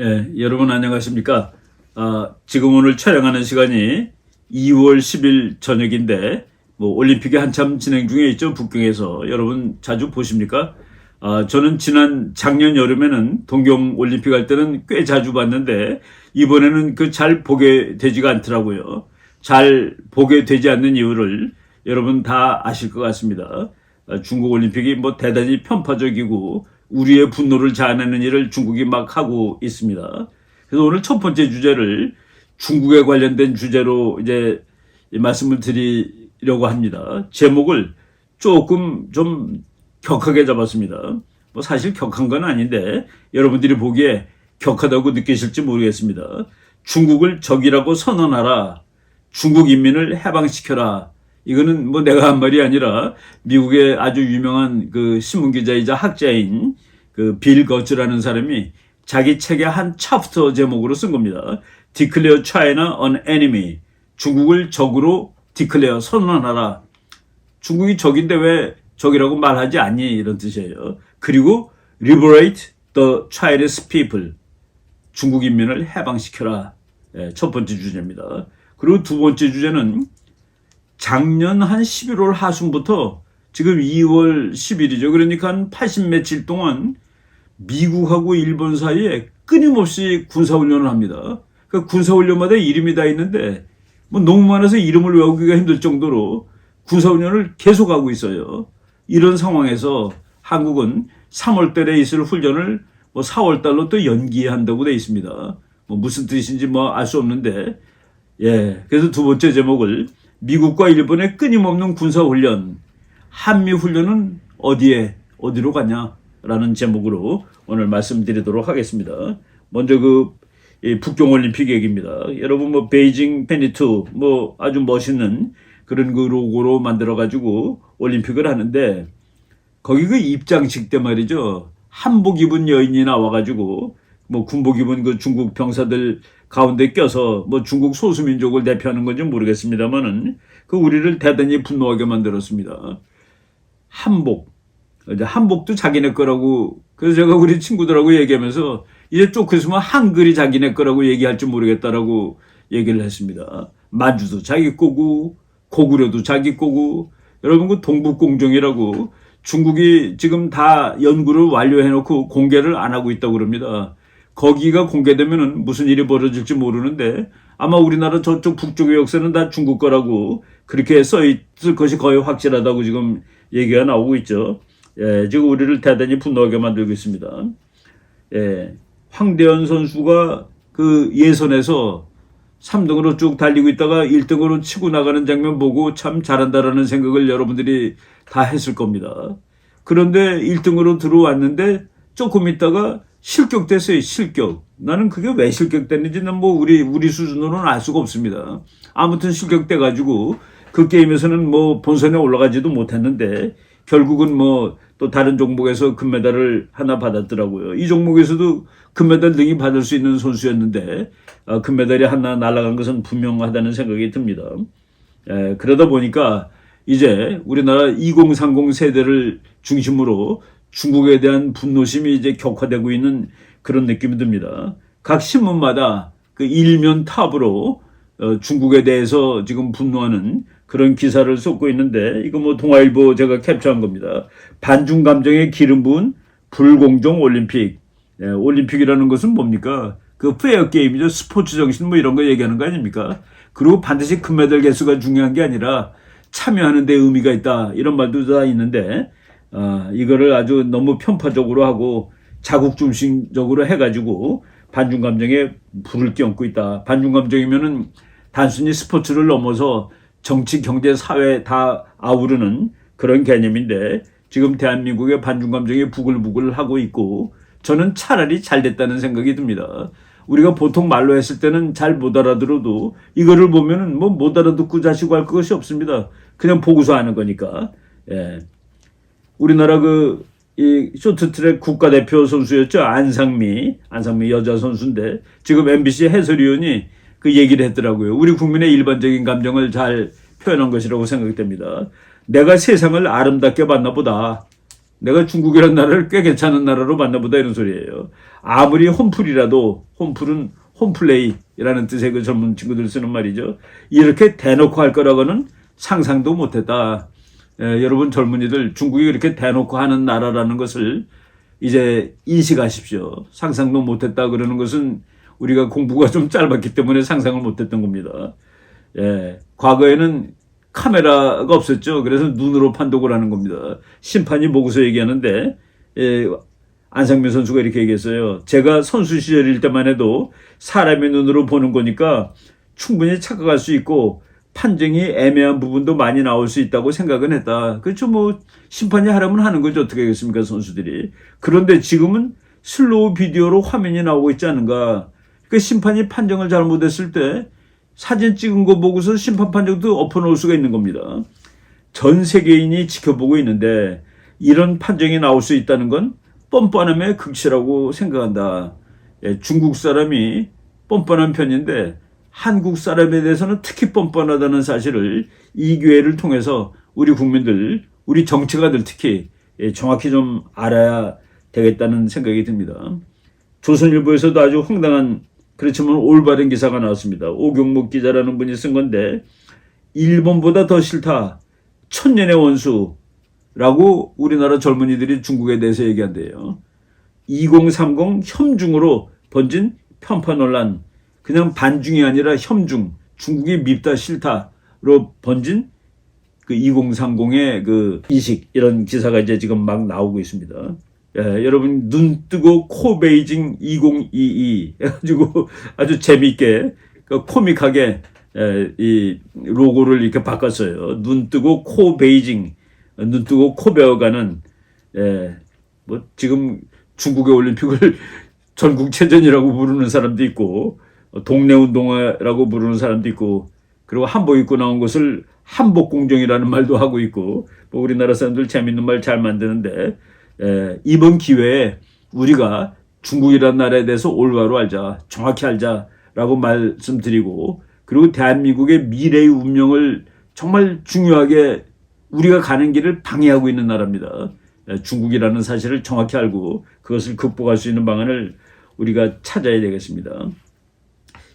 예, 여러분 안녕하십니까? 아, 지금 오늘 촬영하는 시간이 2월 10일 저녁인데 뭐 올림픽이 한참 진행 중에 있죠 북경에서 여러분 자주 보십니까? 아, 저는 지난 작년 여름에는 동경 올림픽 할 때는 꽤 자주 봤는데 이번에는 그 잘 보게 되지가 않더라고요. 잘 보게 되지 않는 이유를 여러분 다 아실 것 같습니다. 아, 중국 올림픽이 뭐 대단히 편파적이고 우리의 분노를 자아내는 일을 중국이 막 하고 있습니다. 그래서 오늘 첫 번째 주제를 중국에 관련된 주제로 이제 이 말씀을 드리려고 합니다. 제목을 조금 좀 격하게 잡았습니다. 뭐 사실 격한 건 아닌데 여러분들이 보기에 격하다고 느끼실지 모르겠습니다. 중국을 적이라고 선언하라. 중국 인민을 해방시켜라. 이거는 뭐 내가 한 말이 아니라 미국의 아주 유명한 그 신문 기자이자 학자인 그 빌 거츠라는 사람이 자기 책의 한 챕터 제목으로 쓴 겁니다. Declare China an enemy. 중국을 적으로 디클레어 선언하라. 중국이 적인데 왜 적이라고 말하지 않니? 이런 뜻이에요. 그리고 liberate the Chinese people. 중국 인민을 해방시켜라. 예, 첫 번째 주제입니다. 그리고 두 번째 주제는 작년 한 11월 하순부터 지금 2월 10일이죠. 그러니까 한 80 며칠 동안 미국하고 일본 사이에 끊임없이 군사훈련을 합니다. 그 군사훈련마다 이름이 다 있는데 뭐 너무 많아서 이름을 외우기가 힘들 정도로 군사훈련을 계속하고 있어요. 이런 상황에서 한국은 3월 달에 있을 훈련을 뭐 4월 달로 또 연기한다고 돼 있습니다. 뭐 무슨 뜻인지 뭐 알 수 없는데 예. 그래서 두 번째 제목을 미국과 일본의 끊임없는 군사훈련, 한미훈련은 어디에, 어디로 가냐? 라는 제목으로 오늘 말씀드리도록 하겠습니다. 먼저 그, 이 북경올림픽 얘기입니다. 여러분 뭐 베이징 페니투 뭐 아주 멋있는 그런 그 로고로 만들어가지고 올림픽을 하는데 거기 그 입장식 때 말이죠. 한복 입은 여인이 나와가지고 뭐 군복 입은 그 중국 병사들 가운데 껴서 뭐 중국 소수민족을 대표하는 건지 모르겠습니다만은 그 우리를 대단히 분노하게 만들었습니다. 한복. 이제 한복도 자기네 거라고 그래서 제가 우리 친구들하고 얘기하면서 이제 쪽 있으면 한글이 자기네 거라고 얘기할 줄 모르겠다라고 얘기를 했습니다. 만주도 자기 거고 고구려도 자기 거고 여러분 그 동북공정이라고 중국이 지금 다 연구를 완료해 놓고 공개를 안 하고 있다고 그럽니다. 거기가 공개되면은 무슨 일이 벌어질지 모르는데 아마 우리나라 저쪽 북쪽의 역사는 다 중국 거라고 그렇게 써 있을 것이 거의 확실하다고 지금 얘기가 나오고 있죠. 예, 지금 우리를 대단히 분노하게 만들고 있습니다. 예, 황대현 선수가 그 예선에서 3등으로 쭉 달리고 있다가 1등으로 치고 나가는 장면 보고 참 잘한다라는 생각을 여러분들이 다 했을 겁니다. 그런데 1등으로 들어왔는데 조금 있다가 실격됐어요, 실격. 나는 그게 왜 실격됐는지는 뭐 우리, 우리 수준으로는 알 수가 없습니다. 아무튼 실격돼가지고 그 게임에서는 뭐 본선에 올라가지도 못했는데 결국은 뭐 또 다른 종목에서 금메달을 하나 받았더라고요. 이 종목에서도 금메달 등이 받을 수 있는 선수였는데 아, 금메달이 하나 날아간 것은 분명하다는 생각이 듭니다. 에, 그러다 보니까 이제 우리나라 2030 세대를 중심으로 중국에 대한 분노심이 이제 격화되고 있는 그런 느낌이 듭니다. 각 신문마다 그 일면 탑으로 어, 중국에 대해서 지금 분노하는 그런 기사를 쏟고 있는데 이거 뭐 동아일보 제가 캡처한 겁니다. 반중 감정의 기름 부은 불공정 올림픽. 예, 올림픽이라는 것은 뭡니까? 그 페어 게임이죠. 스포츠 정신 뭐 이런 거 얘기하는 거 아닙니까? 그리고 반드시 금메달 개수가 중요한 게 아니라 참여하는 데 의미가 있다. 이런 말도 다 있는데 아, 이거를 아주 너무 편파적으로 하고 자국 중심적으로 해가지고 반중 감정에 불을 껴안고 있다. 반중 감정이면은 단순히 스포츠를 넘어서 정치, 경제, 사회 다 아우르는 그런 개념인데 지금 대한민국의 반중 감정이 부글부글 하고 있고 저는 차라리 잘 됐다는 생각이 듭니다. 우리가 보통 말로 했을 때는 잘 못 알아들어도 이거를 보면은 뭐 못 알아듣고 자시고 할 것이 없습니다. 그냥 보고서 하는 거니까. 예. 우리나라 그, 이 쇼트트랙 국가대표 선수였죠. 안상미. 안상미 여자 선수인데 지금 MBC 해설위원이 그 얘기를 했더라고요. 우리 국민의 일반적인 감정을 잘 표현한 것이라고 생각됩니다. 내가 세상을 아름답게 봤나 보다. 내가 중국이라는 나라를 꽤 괜찮은 나라로 만나보다 이런 소리예요. 아무리 홈플이라도 홈플은 홈플레이라는 뜻의 그 젊은 친구들 쓰는 말이죠. 이렇게 대놓고 할 거라고는 상상도 못했다. 에, 여러분 젊은이들 중국이 그렇게 대놓고 하는 나라라는 것을 이제 인식하십시오. 상상도 못했다 그러는 것은 우리가 공부가 좀 짧았기 때문에 상상을 못했던 겁니다. 예, 과거에는 카메라가 없었죠. 그래서 눈으로 판독을 하는 겁니다. 심판이 보고서 얘기하는데 예, 안상민 선수가 이렇게 얘기했어요. 제가 선수 시절일 때만 해도 사람의 눈으로 보는 거니까 충분히 착각할 수 있고 판정이 애매한 부분도 많이 나올 수 있다고 생각은 했다. 그렇죠. 뭐 심판이 하라면 하는 거죠. 어떻게 하겠습니까 선수들이. 그런데 지금은 슬로우 비디오로 화면이 나오고 있지 않은가. 그 심판이 판정을 잘못했을 때 사진 찍은 거 보고서 심판 판정도 엎어놓을 수가 있는 겁니다. 전 세계인이 지켜보고 있는데 이런 판정이 나올 수 있다는 건 뻔뻔함의 극치라고 생각한다. 예, 중국 사람이 뻔뻔한 편인데 한국 사람에 대해서는 특히 뻔뻔하다는 사실을 이 기회를 통해서 우리 국민들, 우리 정치가들 특히 예, 정확히 좀 알아야 되겠다는 생각이 듭니다. 조선일보에서도 아주 황당한 그렇지만 올바른 기사가 나왔습니다. 오경목 기자라는 분이 쓴 건데 일본보다 더 싫다. 천년의 원수라고 우리나라 젊은이들이 중국에 대해서 얘기한대요. 2030 혐중으로 번진 편파 논란. 그냥 반중이 아니라 혐중. 중국이 밉다 싫다로 번진 그 2030의 그 인식 이런 기사가 이제 지금 막 나오고 있습니다. 예, 여러분 눈 뜨고 코 베이징 2022 해가지고 아주 재미있게 그 코믹하게 예, 이 로고를 이렇게 바꿨어요. 눈 뜨고 코 베이징 눈 뜨고 코 배워가는 예, 뭐 지금 중국의 올림픽을 전국 체전이라고 부르는 사람도 있고 동네 운동화라고 부르는 사람도 있고 그리고 한복 입고 나온 것을 한복 공정이라는 말도 하고 있고 뭐 우리나라 사람들 재밌는 말 잘 만드는데 에, 이번 기회에 우리가 중국이라는 나라에 대해서 올바로 알자, 정확히 알자라고 말씀드리고 그리고 대한민국의 미래의 운명을 정말 중요하게 우리가 가는 길을 방해하고 있는 나라입니다. 에, 중국이라는 사실을 정확히 알고 그것을 극복할 수 있는 방안을 우리가 찾아야 되겠습니다.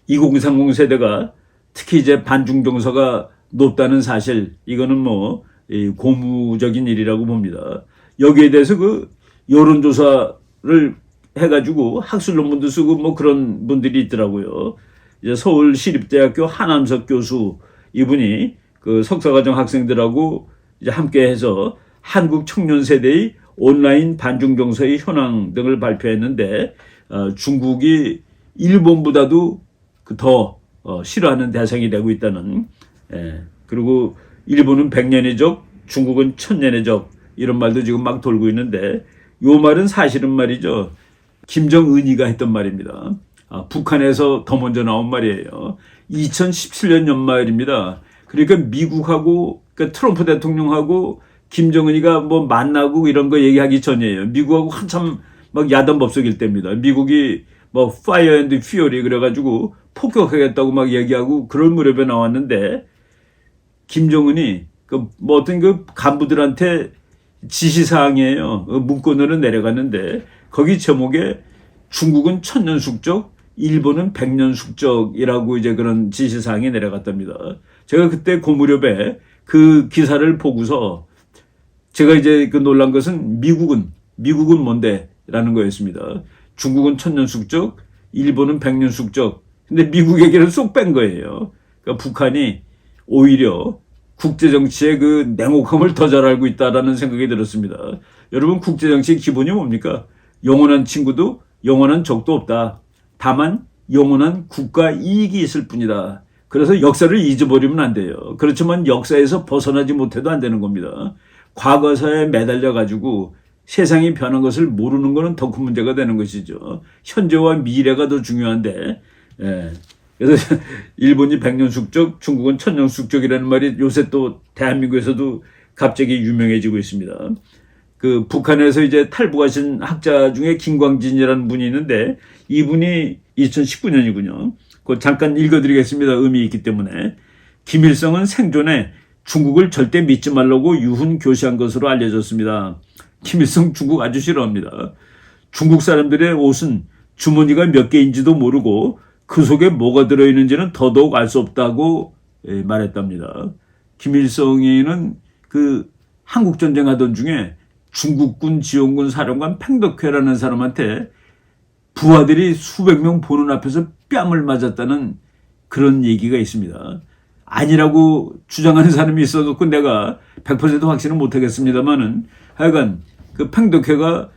2030 세대가 특히 이제 반중 정서가 높다는 사실 이거는 뭐 이, 고무적인 일이라고 봅니다. 여기에 대해서 그 여론조사를 해가지고 학술 논문도 쓰고 뭐 그런 분들이 있더라고요. 이제 서울 시립대학교 한암석 교수 이분이 그 석사과정 학생들하고 이제 함께 해서 한국 청년 세대의 온라인 반중 정서의 현황 등을 발표했는데 어, 중국이 일본보다도 그 더 어, 싫어하는 대상이 되고 있다는 예, 그리고 일본은 백년의 적, 중국은 천년의 적 이런 말도 지금 막 돌고 있는데 요 말은 사실은 말이죠. 김정은이가 했던 말입니다. 아, 북한에서 더 먼저 나온 말이에요. 2017년 연말입니다. 그러니까 미국하고 그러니까 트럼프 대통령하고 김정은이가 뭐 만나고 이런 거 얘기하기 전이에요. 미국하고 한참 막 야단 법석일 때입니다. 미국이 뭐 파이어 앤드 퓨어리 그래가지고 폭격하겠다고 막 얘기하고 그럴 무렵에 나왔는데 김정은이 그 뭐 어떤 그 간부들한테 지시사항이에요. 그 문건으로 내려갔는데 거기 제목에 중국은 천년 숙적, 일본은 백년 숙적이라고 이제 그런 지시사항이 내려갔답니다. 제가 그때 그 무렵에 그 기사를 보고서 제가 이제 그 놀란 것은 미국은 미국은 뭔데? 라는 거였습니다. 중국은 천년 숙적, 일본은 백년 숙적. 근데 미국 얘기를 쏙뺀 거예요. 그러니까 북한이 오히려 국제 정치의 그 냉혹함을 더 잘 알고 있다라는 생각이 들었습니다. 여러분 국제 정치의 기본이 뭡니까? 영원한 친구도 영원한 적도 없다. 다만 영원한 국가 이익이 있을 뿐이다. 그래서 역사를 잊어버리면 안 돼요. 그렇지만 역사에서 벗어나지 못해도 안 되는 겁니다. 과거사에 매달려 가지고 세상이 변한 것을 모르는 것은 더 큰 문제가 되는 것이죠. 현재와 미래가 더 중요한데, 예. 그래서 일본이 백년 숙적, 중국은 천년 숙적이라는 말이 요새 또 대한민국에서도 갑자기 유명해지고 있습니다. 그 북한에서 이제 탈북하신 학자 중에 김광진이라는 분이 있는데 이분이 2019년이군요. 그 잠깐 읽어드리겠습니다. 의미 있기 때문에 김일성은 생존에 중국을 절대 믿지 말라고 유훈 교시한 것으로 알려졌습니다. 김일성 중국 아주 싫어합니다. 중국 사람들의 옷은 주머니가 몇 개인지도 모르고 그 속에 뭐가 들어있는지는 더더욱 알 수 없다고 예, 말했답니다. 김일성이는 그 한국 전쟁 하던 중에 중국군 지원군 사령관 팽덕회라는 사람한테 부하들이 수백 명 보는 앞에서 뺨을 맞았다는 그런 얘기가 있습니다. 아니라고 주장하는 사람이 있어 놓고 내가 100% 확신은 못하겠습니다만은 하여간 그 팽덕회가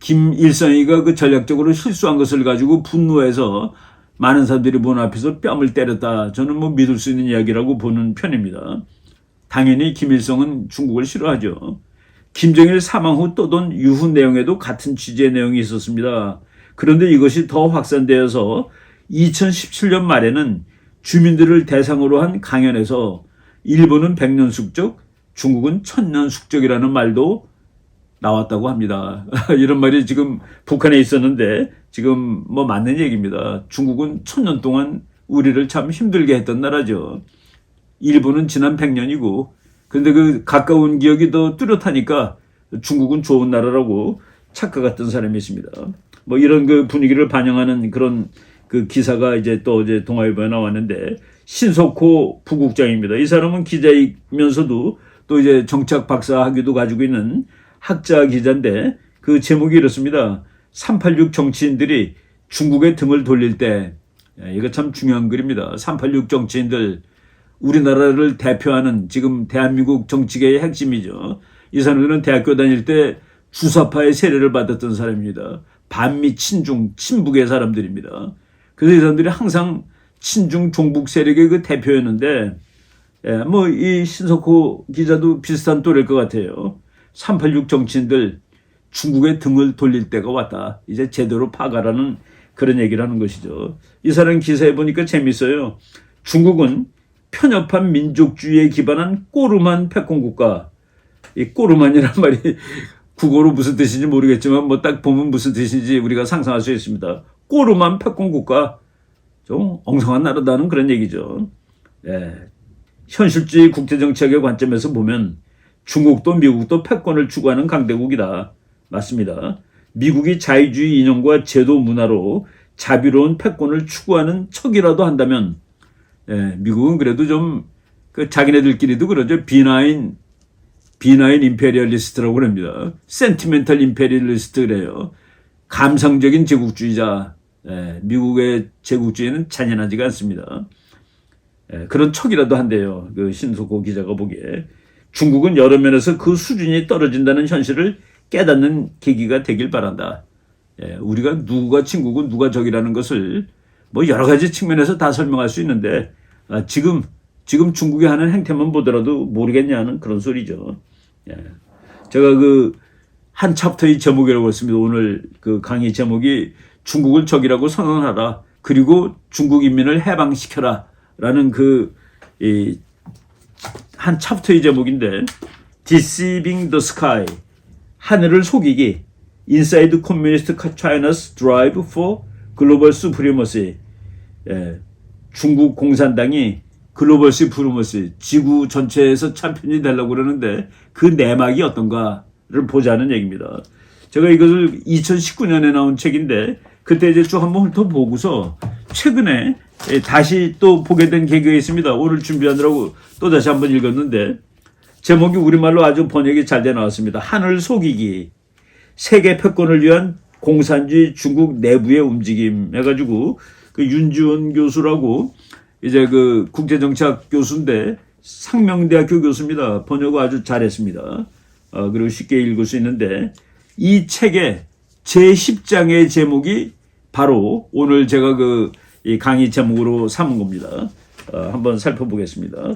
김일성이가 그 전략적으로 실수한 것을 가지고 분노해서 많은 사람들이 보는 앞에서 뺨을 때렸다. 저는 뭐 믿을 수 있는 이야기라고 보는 편입니다. 당연히 김일성은 중국을 싫어하죠. 김정일 사망 후 떠돈 유후 내용에도 같은 취지의 내용이 있었습니다. 그런데 이것이 더 확산되어서 2017년 말에는 주민들을 대상으로 한 강연에서 일본은 백년 숙적, 중국은 천년 숙적이라는 말도 나왔다고 합니다. 이런 말이 지금 북한에 있었는데 지금 뭐 맞는 얘기입니다. 중국은 천년 동안 우리를 참 힘들게 했던 나라죠. 일본은 지난 100년이고 근데 그 가까운 기억이 더 뚜렷하니까 중국은 좋은 나라라고 착각했던 사람이 있습니다. 뭐 이런 그 분위기를 반영하는 그런 그 기사가 이제 또 이제 동아일보에 나왔는데 신석호 부국장입니다. 이 사람은 기자이면서도 또 이제 정착 박사 학위도 가지고 있는 학자 기자인데 그 제목이 이렇습니다. 386 정치인들이 중국의 등을 돌릴 때 예, 이거 참 중요한 글입니다. 386 정치인들 우리나라를 대표하는 지금 대한민국 정치계의 핵심이죠. 이 사람들은 대학교 다닐 때 주사파의 세례를 받았던 사람입니다. 반미 친중 친북의 사람들입니다. 그래서 이 사람들이 항상 친중 종북 세력의 그 대표였는데 예, 뭐 이 신석호 기자도 비슷한 또래일 것 같아요. 386 정치인들 중국의 등을 돌릴 때가 왔다. 이제 제대로 파가라는 그런 얘기를 하는 것이죠. 이 사람 기사에 보니까 재밌어요. 중국은 편협한 민족주의에 기반한 꼬름한 패권 국가. 이 꼬름한이란 말이 국어로 무슨 뜻인지 모르겠지만 뭐 딱 보면 무슨 뜻인지 우리가 상상할 수 있습니다. 꼬름한 패권 국가. 좀 엉성한 나라다는 그런 얘기죠. 예. 현실주의 국제정책의 관점에서 보면 중국도 미국도 패권을 추구하는 강대국이다. 맞습니다. 미국이 자유주의 이념과 제도 문화로 자비로운 패권을 추구하는 척이라도 한다면 예, 미국은 그래도 좀 그 자기네들끼리도 그러죠. 비나인 비나인 임페리얼리스트라고 그럽니다. 센티멘탈 임페리얼리스트 그래요. 감성적인 제국주의자. 예, 미국의 제국주의는 잔인하지가 않습니다. 예, 그런 척이라도 한대요. 그 신소고 기자가 보기에. 중국은 여러 면에서 그 수준이 떨어진다는 현실을 깨닫는 계기가 되길 바란다. 예, 우리가 누가 친구고 누가 적이라는 것을 뭐 여러 가지 측면에서 다 설명할 수 있는데 아, 지금 지금 중국이 하는 행태만 보더라도 모르겠냐는 그런 소리죠. 예. 제가 그 한 챕터의 제목이라고 했습니다. 오늘 그 강의 제목이 중국을 적이라고 선언하라. 그리고 중국 인민을 해방시켜라. 라는 그, 이, 한 챕터의 제목인데, Deceiving the Sky. 하늘을 속이기. Inside Communist China's Drive for Global Supremacy. 예, 중국 공산당이 글로벌 시프루머시 지구 전체에서 챔피언이 되려고 그러는데 그 내막이 어떤가를 보자는 얘기입니다. 제가 이것을 2019년에 나온 책인데 그때 이제 쭉 한번 훑어보고서 최근에 예, 다시 또 보게 된 계기가 있습니다. 오늘 준비하느라고 또 다시 한번 읽었는데 제목이 우리말로 아주 번역이 잘 돼 나왔습니다. 하늘 속이기 세계 패권을 위한 공산주의 중국 내부의 움직임 해가지고 그 윤지원 교수라고 이제 그 국제정치학 교수인데 상명대학교 교수입니다. 번역을 아주 잘했습니다. 어, 그리고 쉽게 읽을 수 있는데 이 책의 제10장의 제목이 바로 오늘 제가 그 이 강의 제목으로 삼은 겁니다. 어, 한번 살펴보겠습니다.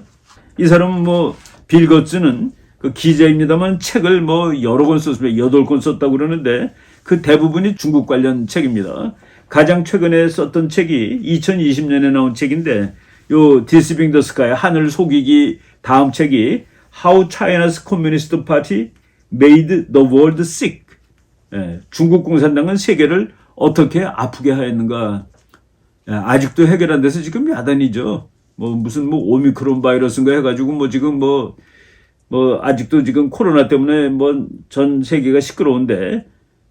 이 사람은 뭐 빌거츠는 그 기자입니다만 책을 뭐 여러 권 썼습니다. 여덟 권 썼다고 그러는데 그 대부분이 중국 관련 책입니다. 가장 최근에 썼던 책이 2020년에 나온 책인데 요 디스빙 더 스카이 하늘 속이기 다음 책이 How China's Communist Party Made the World Sick. 예, 중국 공산당은 세계를 어떻게 아프게 하였는가. 예, 아직도 해결 안 돼서 지금 야단이죠. 뭐뭐 무슨 뭐 오미크론 바이러스인가 해가지고 뭐 지금 뭐 뭐 아직도 지금 코로나 때문에 뭐 전 세계가 시끄러운데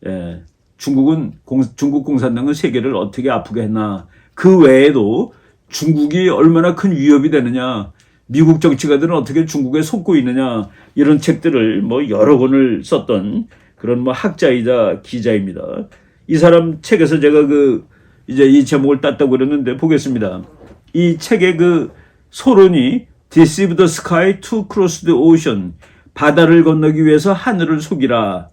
예, 중국은 공, 중국 공산당은 세계를 어떻게 아프게 했나 그 외에도 중국이 얼마나 큰 위협이 되느냐 미국 정치가들은 어떻게 중국에 속고 있느냐 이런 책들을 뭐 여러 권을 썼던 그런 뭐 학자이자 기자입니다. 이 사람 책에서 제가 그 이제 이 제목을 땄다고 그랬는데 보겠습니다. 이 책의 그 소론이 Deceive the sky to cross the ocean. 바다를 건너기 위해서 하늘을 속이라.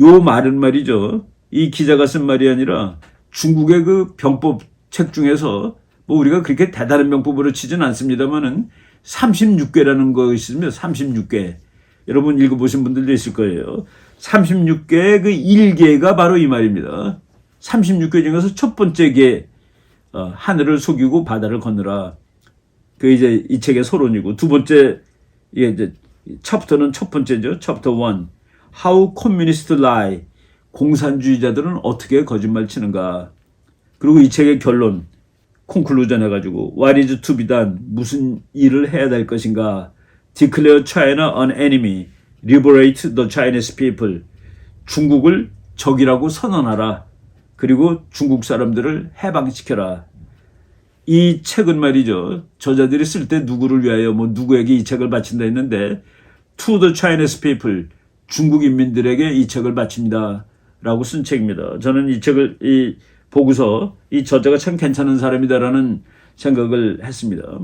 요 말은 말이죠. 이 기자가 쓴 말이 아니라 중국의 그 병법 책 중에서 뭐 우리가 그렇게 대단한 병법으로 치진 않습니다만은 36개라는 것이 있습니다. 36개. 여러분 읽어보신 분들도 있을 거예요. 36개의 그 1개가 바로 이 말입니다. 36개 중에서 첫 번째 개, 어, 하늘을 속이고 바다를 건너라. 그 이제 이 책의 서론이고 두 번째 이게 이제 챕터는 첫 번째죠. 챕터 1. How communist lie. 공산주의자들은 어떻게 거짓말 치는가. 그리고 이 책의 결론 콘클루전 해가지고 What is to be done? 무슨 일을 해야 될 것인가? Declare China an enemy. Liberate the Chinese people. 중국을 적이라고 선언하라. 그리고 중국 사람들을 해방시켜라. 이 책은 말이죠. 저자들이 쓸 때 누구를 위하여 뭐 누구에게 이 책을 바친다 했는데 To the Chinese people 중국 인민들에게 이 책을 바칩니다. 라고 쓴 책입니다. 저는 이 책을 이 보고서 이 저자가 참 괜찮은 사람이다라는 생각을 했습니다.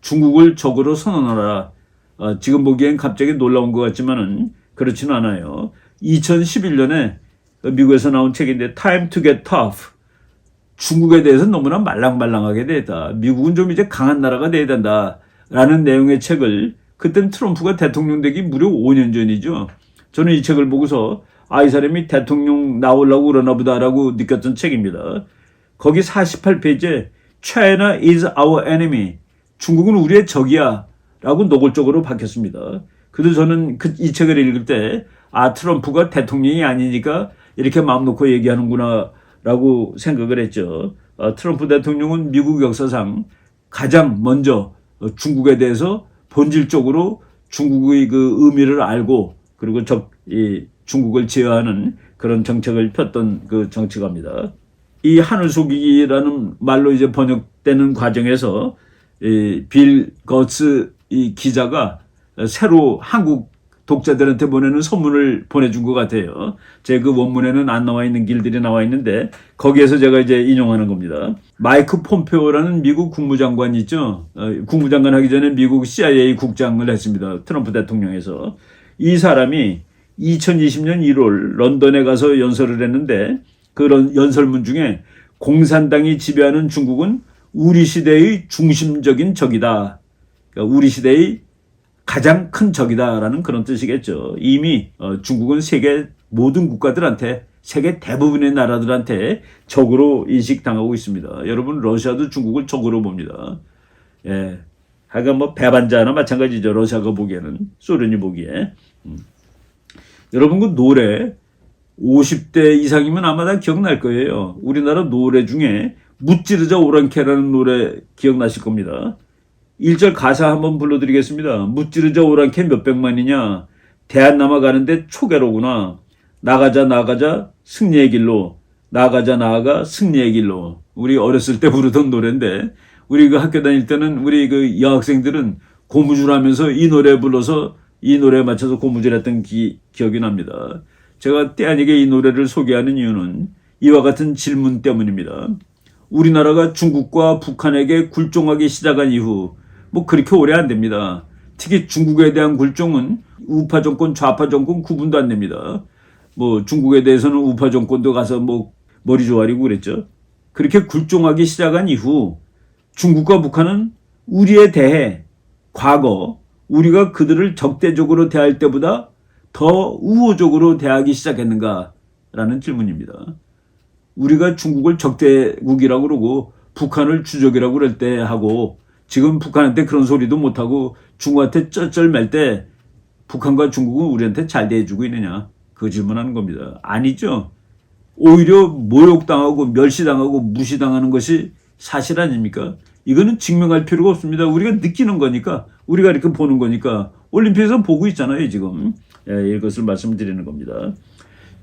중국을 적으로 선언하라. 어, 지금 보기엔 갑자기 놀라운 것 같지만은 그렇지는 않아요. 2011년에 미국에서 나온 책인데 Time to get tough. 중국에 대해서 너무나 말랑말랑하게 됐다. 미국은 좀 이제 강한 나라가 돼야 된다. 라는 내용의 책을 그땐 트럼프가 대통령 되기 무려 5년 전이죠. 저는 이 책을 보고서 아, 이 사람이 대통령 나오려고 그러나 보다라고 느꼈던 책입니다. 거기 48페이지에 China is our enemy. 중국은 우리의 적이야. 라고 노골적으로 박혔습니다. 그래도 저는 그, 이 책을 읽을 때, 아, 트럼프가 대통령이 아니니까 이렇게 마음 놓고 얘기하는구나. 라고 생각을 했죠. 어, 트럼프 대통령은 미국 역사상 가장 먼저 어, 중국에 대해서 본질적으로 중국의 그 의미를 알고 그리고 적, 이 중국을 제어하는 그런 정책을 폈던 그 정치가입니다. 이 하늘 속이기라는 말로 이제 번역되는 과정에서 이빌 거츠 이 기자가 새로 한국 독자들한테 보내는 선물을 보내준 것 같아요. 제 그 원문에는 안 나와 있는 길들이 나와 있는데 거기에서 제가 이제 인용하는 겁니다. 마이크 폼페오라는 미국 국무장관이 있죠. 어, 국무장관 하기 전에 미국 CIA 국장을 했습니다. 트럼프 대통령에서. 이 사람이 2020년 1월 런던에 가서 연설을 했는데 그런 연설문 중에 공산당이 지배하는 중국은 우리 시대의 중심적인 적이다. 그러니까 우리 시대의 가장 큰 적이다라는 그런 뜻이겠죠. 이미 어, 중국은 세계 모든 국가들한테 세계 대부분의 나라들한테 적으로 인식당하고 있습니다. 여러분 러시아도 중국을 적으로 봅니다. 예. 하여간 뭐 배반자나 마찬가지죠. 러시아가 보기에는 소련이 보기에. 음. 여러분 그 노래 50대 이상이면 아마 다 기억날 거예요. 우리나라 노래 중에 무찌르자 오랑캐라는 노래 기억나실 겁니다. 1절 가사 한번 불러드리겠습니다. 무찌르자 오랑캐 몇백만이냐. 대한 남아가는데 초계로구나. 나가자 나가자 승리의 길로. 나가자 나아가 승리의 길로. 우리 어렸을 때 부르던 노래인데 우리 그 학교 다닐 때는 우리 그 여학생들은 고무줄 하면서 이 노래 불러서 이 노래에 맞춰서 고무줄 했던 기, 기억이 납니다. 제가 때 아니게 이 노래를 소개하는 이유는 이와 같은 질문 때문입니다. 우리나라가 중국과 북한에게 굴종하기 시작한 이후 뭐 그렇게 오래 안 됩니다. 특히 중국에 대한 굴종은 우파 정권, 좌파 정권 구분도 안 됩니다. 뭐 중국에 대해서는 우파 정권도 가서 뭐 머리 조아리고 그랬죠. 그렇게 굴종하기 시작한 이후 중국과 북한은 우리에 대해 과거 우리가 그들을 적대적으로 대할 때보다 더 우호적으로 대하기 시작했는가라는 질문입니다. 우리가 중국을 적대국이라고 그러고 북한을 주적이라고 그럴 때 하고 지금 북한한테 그런 소리도 못하고 중국한테 쩔쩔맬 때 북한과 중국은 우리한테 잘 대해주고 있느냐? 그 질문하는 겁니다. 아니죠. 오히려 모욕당하고 멸시당하고 무시당하는 것이 사실 아닙니까? 이거는 증명할 필요가 없습니다. 우리가 느끼는 거니까 우리가 이렇게 보는 거니까 올림픽에서 보고 있잖아요 지금 예, 이것을 말씀드리는 겁니다.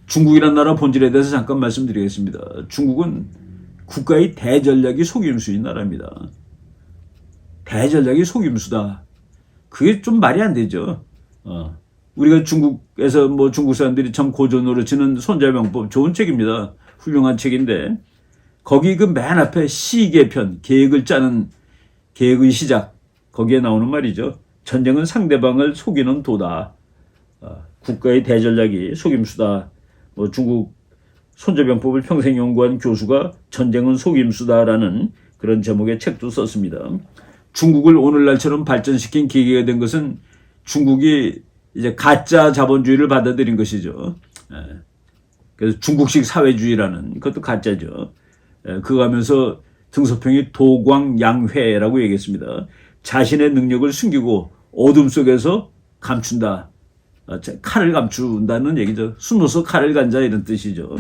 중국이라는 나라 본질에 대해서 잠깐 말씀드리겠습니다. 중국은 국가의 대전략이 속임수인 나라입니다. 대전략이 속임수다. 그게 좀 말이 안 되죠. 어. 우리가 중국에서 뭐 중국 사람들이 참 고전으로 치는 손자병법 좋은 책입니다. 훌륭한 책인데 거기 그 맨 앞에 시계편 계획을 짜는 계획의 시작 거기에 나오는 말이죠. 전쟁은 상대방을 속이는 도다. 어, 국가의 대전략이 속임수다. 뭐 중국 손자병법을 평생 연구한 교수가 전쟁은 속임수다라는 그런 제목의 책도 썼습니다. 중국을 오늘날처럼 발전시킨 계기가 된 것은 중국이 이제 가짜 자본주의를 받아들인 것이죠. 예. 그래서 중국식 사회주의라는 그것도 가짜죠. 예, 그거 하면서 등소평이 도광양회라고 얘기했습니다. 자신의 능력을 숨기고 어둠 속에서 감춘다. 아, 자, 칼을 감춘다는 얘기죠. 숨어서 칼을 간자 이런 뜻이죠.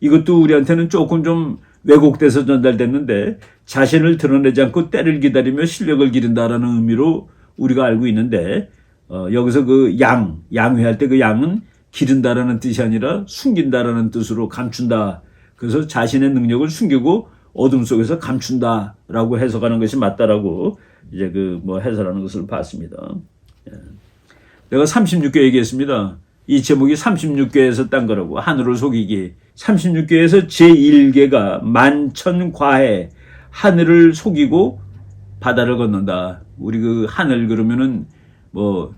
이것도 우리한테는 조금 좀 왜곡돼서 전달됐는데 자신을 드러내지 않고 때를 기다리며 실력을 기른다라는 의미로 우리가 알고 있는데 어, 여기서 그 양, 양회할 때 그 양은 기른다라는 뜻이 아니라 숨긴다라는 뜻으로 감춘다. 그래서 자신의 능력을 숨기고 어둠 속에서 감춘다라고 해석하는 것이 맞다라고 이제 그 뭐 해설하는 것을 봤습니다. 예. 내가 36개 얘기했습니다. 이 제목이 36개에서 딴 거라고 하늘을 속이기. 36개에서 제1개가 만천과해 하늘을 속이고 바다를 건넌다. 우리 그 하늘 그러면은 뭐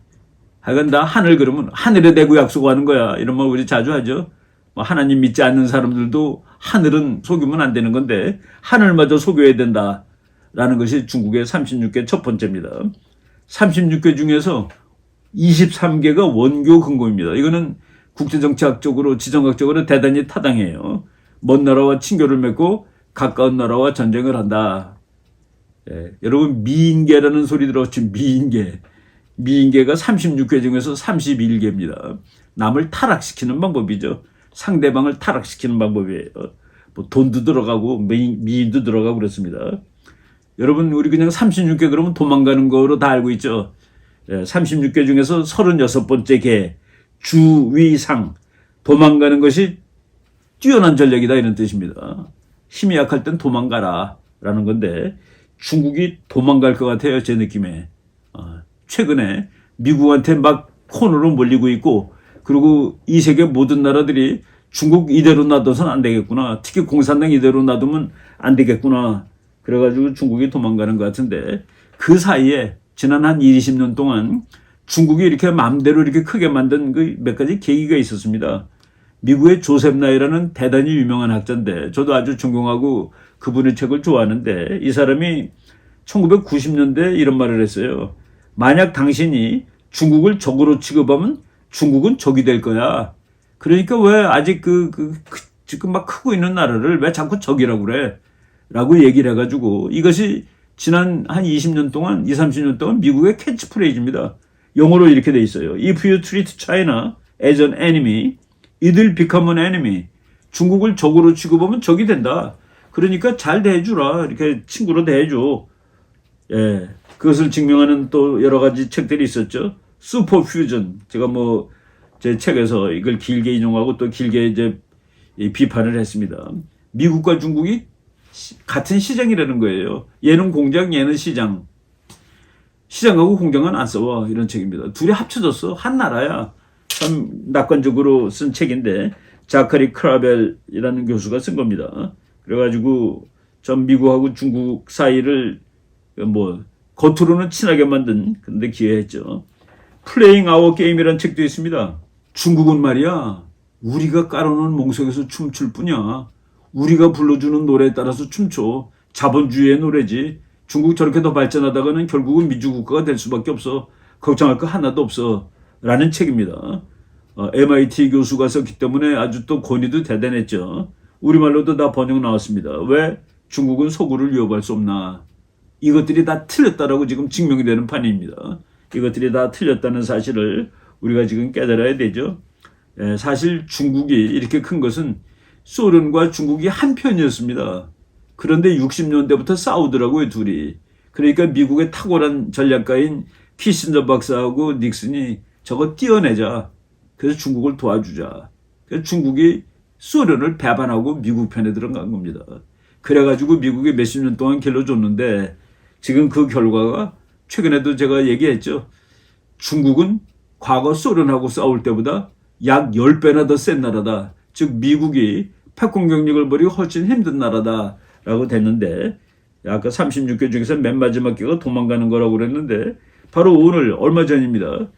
하여간 다 하늘 그러면 하늘에 대고 약속하는 거야. 이런 말 우리 자주 하죠. 뭐 하나님 믿지 않는 사람들도 하늘은 속이면 안 되는 건데 하늘마저 속여야 된다. 라는 것이 중국의 36개 첫 번째입니다. 36개 중에서 23개가 원교 근거입니다. 이거는 국제정치학적으로 지정학적으로 대단히 타당해요. 먼 나라와 친교를 맺고 가까운 나라와 전쟁을 한다. 예, 여러분 미인계라는 소리 들었지 미인계. 미인계가 36개 중에서 31개입니다. 남을 타락시키는 방법이죠. 상대방을 타락시키는 방법이에요. 뭐 돈도 들어가고 미인, 미인도 들어가고 그렇습니다. 여러분 우리 그냥 36개 그러면 도망가는 거로 다 알고 있죠. 예, 36개 중에서 36번째 개 주위상 도망가는 것이 뛰어난 전략이다 이런 뜻입니다. 힘이 약할 땐 도망가라 라는 건데 중국이 도망갈 것 같아요 제 느낌에. 어, 최근에 미국한테 막 코너로 몰리고 있고 그리고 이 세계 모든 나라들이 중국 이대로 놔둬선 안 되겠구나. 특히 공산당 이대로 놔두면 안 되겠구나. 그래가지고 중국이 도망가는 것 같은데 그 사이에 지난 한 20년 동안 중국이 이렇게 마음대로 이렇게 크게 만든 그 몇 가지 계기가 있었습니다. 미국의 조셉 나이라는 대단히 유명한 학자인데 저도 아주 존경하고 그분의 책을 좋아하는데 이 사람이 1990년대 이런 말을 했어요. 만약 당신이 중국을 적으로 취급하면 중국은 적이 될 거야. 그러니까 왜 아직 그, 그, 그 지금 막 크고 있는 나라를 왜 자꾸 적이라고 그래? 라고 얘기를 해가지고 이것이 지난 한 20년 동안, 20, 30년 동안 미국의 캐치프레이즈입니다. 영어로 이렇게 돼 있어요. If you treat China as an enemy, will become an enemy. 중국을 적으로 취급하면 적이 된다. 그러니까 잘 대해주라. 이렇게 친구로 대해줘. 예. 그것을 증명하는 또 여러 가지 책들이 있었죠. 슈퍼 퓨전. 제가 뭐, 제 책에서 이걸 길게 인용하고 또 길게 이제 이 비판을 했습니다. 미국과 중국이 시- 같은 시장이라는 거예요. 얘는 공장, 얘는 시장. 시장하고 공장은 안 싸워. 이런 책입니다. 둘이 합쳐졌어. 한 나라야. 참 낙관적으로 쓴 책인데, 자카리 크라벨이라는 교수가 쓴 겁니다. 그래가지고, 전 미국하고 중국 사이를 뭐, 겉으로는 친하게 만든, 근데 기회했죠. 플레잉 아워 게임이라는 책도 있습니다. 중국은 말이야, 우리가 깔아놓은 몽석에서 춤출 뿐이야. 우리가 불러주는 노래에 따라서 춤춰. 자본주의의 노래지. 중국 저렇게 더 발전하다가는 결국은 민주국가가 될 수밖에 없어. 걱정할 거 하나도 없어. 라는 책입니다. 어, MIT 교수가 썼기 때문에 아주 또 권위도 대단했죠. 우리말로도 다 번역 나왔습니다. 왜 중국은 서구를 위협할 수 없나. 이것들이 다 틀렸다라고 지금 증명이 되는 판입니다. 이것들이 다 틀렸다는 사실을 우리가 지금 깨달아야 되죠. 예, 사실 중국이 이렇게 큰 것은 소련과 중국이 한 편이었습니다. 그런데 60년대부터 싸우더라고요, 둘이. 그러니까 미국의 탁월한 전략가인 키신저 박사하고 닉슨이 저거 띄어내자. 그래서 중국을 도와주자. 그래서 중국이 소련을 배반하고 미국 편에 들어간 겁니다. 그래가지고 미국이 몇십 년 동안 길러줬는데 지금 그 결과가 최근에도 제가 얘기했죠. 중국은 과거 소련하고 싸울 때보다 약 10배나 더 센 나라다. 즉 미국이 패권 경력을 벌이고 훨씬 힘든 나라다라고 됐는데 아까 36개 중에서 맨 마지막 개가 도망가는 거라고 그랬는데 바로 오늘 얼마 전입니다.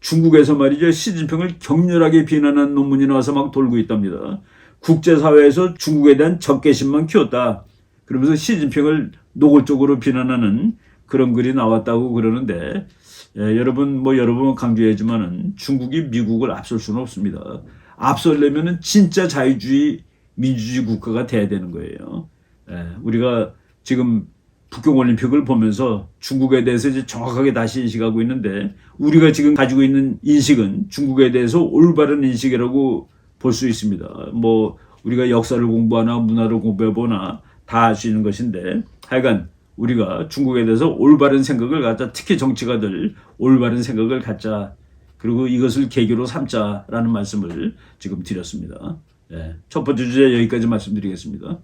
중국에서 말이죠. 시진핑을 격렬하게 비난한 논문이 나와서 막 돌고 있답니다. 국제사회에서 중국에 대한 적개심만 키웠다. 그러면서 시진핑을 노골적으로 비난하는 그런 글이 나왔다고 그러는데 예, 여러분 뭐 여러 번 강조했지만은 중국이 미국을 앞설 수는 없습니다. 앞설려면은 진짜 자유주의 민주주의 국가가 돼야 되는 거예요. 예, 우리가 지금 북경 올림픽을 보면서 중국에 대해서 이제 정확하게 다시 인식하고 있는데 우리가 지금 가지고 있는 인식은 중국에 대해서 올바른 인식이라고 볼 수 있습니다. 뭐 우리가 역사를 공부하나 문화를 공부해보나 다알수 있는 것인데 하여간 우리가 중국에 대해서 올바른 생각을 갖자 특히 정치가들 올바른 생각을 갖자 그리고 이것을 계기로 삼자라는 말씀을 지금 드렸습니다. 예, 첫 번째 주제 여기까지 말씀드리겠습니다.